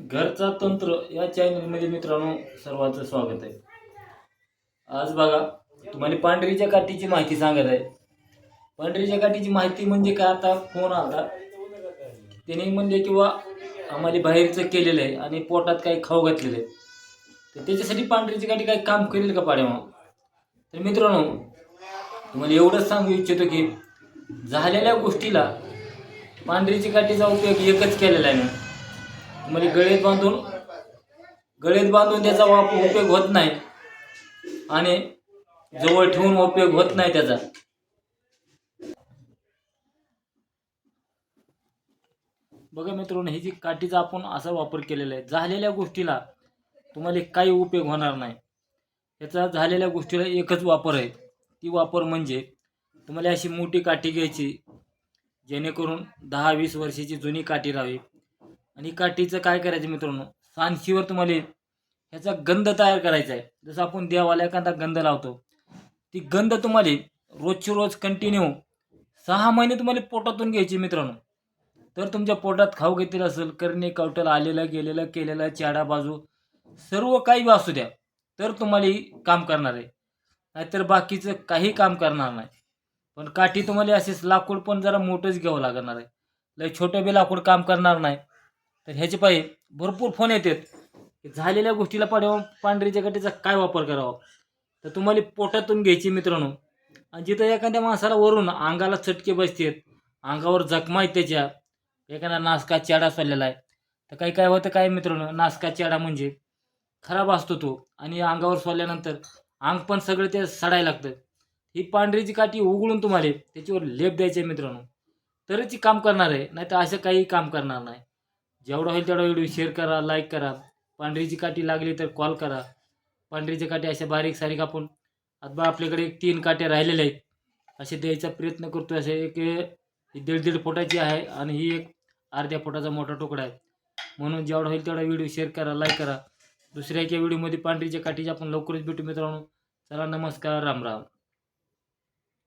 घरचा तंत्र या चॅनलमध्ये मित्रांनो सर्वांचं स्वागत आहे. आज बघा तुम्हाला पांढरीच्या काठीची माहिती सांगत आहे. पांढरीच्या काठीची माहिती म्हणजे काय? आता फोन आला. त्याने म्हणजे किंवा आम्हाला बाहेरचं केलेलं आहे आणि पोटात काही खाऊ घातलेलं आहे. तर त्याच्यासाठी पांढरीची काठी काही काम करेल का पाड्या तर मित्रांनो तुम्हाला एवढंच सांगू इच्छितो की झालेल्या गोष्टीला पांढरीची काठीचा उपयोग एकच केलेला आहे म्हणजे तुम्हाला गळेत बांधून गळेत बांधून त्याचा वाप उपयोग होत नाही. आणि जवळ ठेवून उपयोग होत नाही त्याचा. बघा मित्रांनो ही जी काठीचा आपण असा वापर केलेला आहे झालेल्या गोष्टीला तुम्हाला काही उपयोग होणार नाही. याचा झालेल्या गोष्टीला एकच वापर आहे. ती वापर म्हणजे तुम्हाला अशी मोठी काठी घ्यायची जेणेकरून दहा वीस वर्षाची जुनी काठी राहावी. आणि काठीचं काय करायचं मित्रांनो? सांशीवर तुम्हाला ह्याचा गंध तयार करायचा आहे. जसं आपण देवाला एखादा गंध लावतो. ती गंध तुम्हाला रोजची रोज कंटिन्यू सहा महिने तुम्हाला पोटातून घ्यायची मित्रांनो. तर तुमच्या पोटात खाऊ घेतील असेल करणे कवटल आलेलं गेलेलं केलेलं चाडा बाजू सर्व काही बी असू द्या. तर तुम्हाला काम करणार आहे. नाहीतर बाकीचं काही काम करणार नाही. पण काठी तुम्हाला असेच लाकूड पण जरा मोठंच घ्यावं लागणार आहे. लय छोटं बी लाकूड काम करणार नाही. तर ह्याचे पाहिजे भरपूर फोन येतात. की झालेल्या गोष्टीला पाड्या पांढरीच्या काठीचा काय वापर करावा? तर तुम्हाला पोटातून घ्यायची मित्रांनो. आणि जिथं एखाद्या माणसाला वरून अंगाला चटके बसतात अंगावर जखमा आहेत त्याच्या एखादा नासका चेडा चाललेला आहे. तर काही काय होतं काय मित्रांनो? नासका चेडा म्हणजे खराब असतो तो आणि अंगावर सोडल्यानंतर अंग पण सगळं ते सडायला लागतं. ही पांढरीची काठी उघडून तुम्हाला त्याच्यावर लेप द्यायचे मित्रांनो. तरच काम करणार आहे नाही तर असं काही काम करणार नाही. जेवढा होईल तेवढा व्हिडिओ शेअर करा लाईक करा. पांढरीची काठी लागली तर कॉल करा. पांढरीची काठी अशा बारीक सारीक आपण आता आपल्याकडे एक तीन काट्या राहिलेल्या आहेत. असे द्यायचा प्रयत्न करतो असे एक ही दीड दीड फुटाची आहे आणि ही एक अर्ध्या फुटाचा मोठा तुकडा आहे. म्हणून जेवढा होईल तेवढा व्हिडिओ शेअर करा लाईक करा. दुसऱ्या एका व्हिडिओमध्ये पांढरीच्या काठीची आपण लवकरच भेटू मित्रांनो. चला नमस्कार राम राम.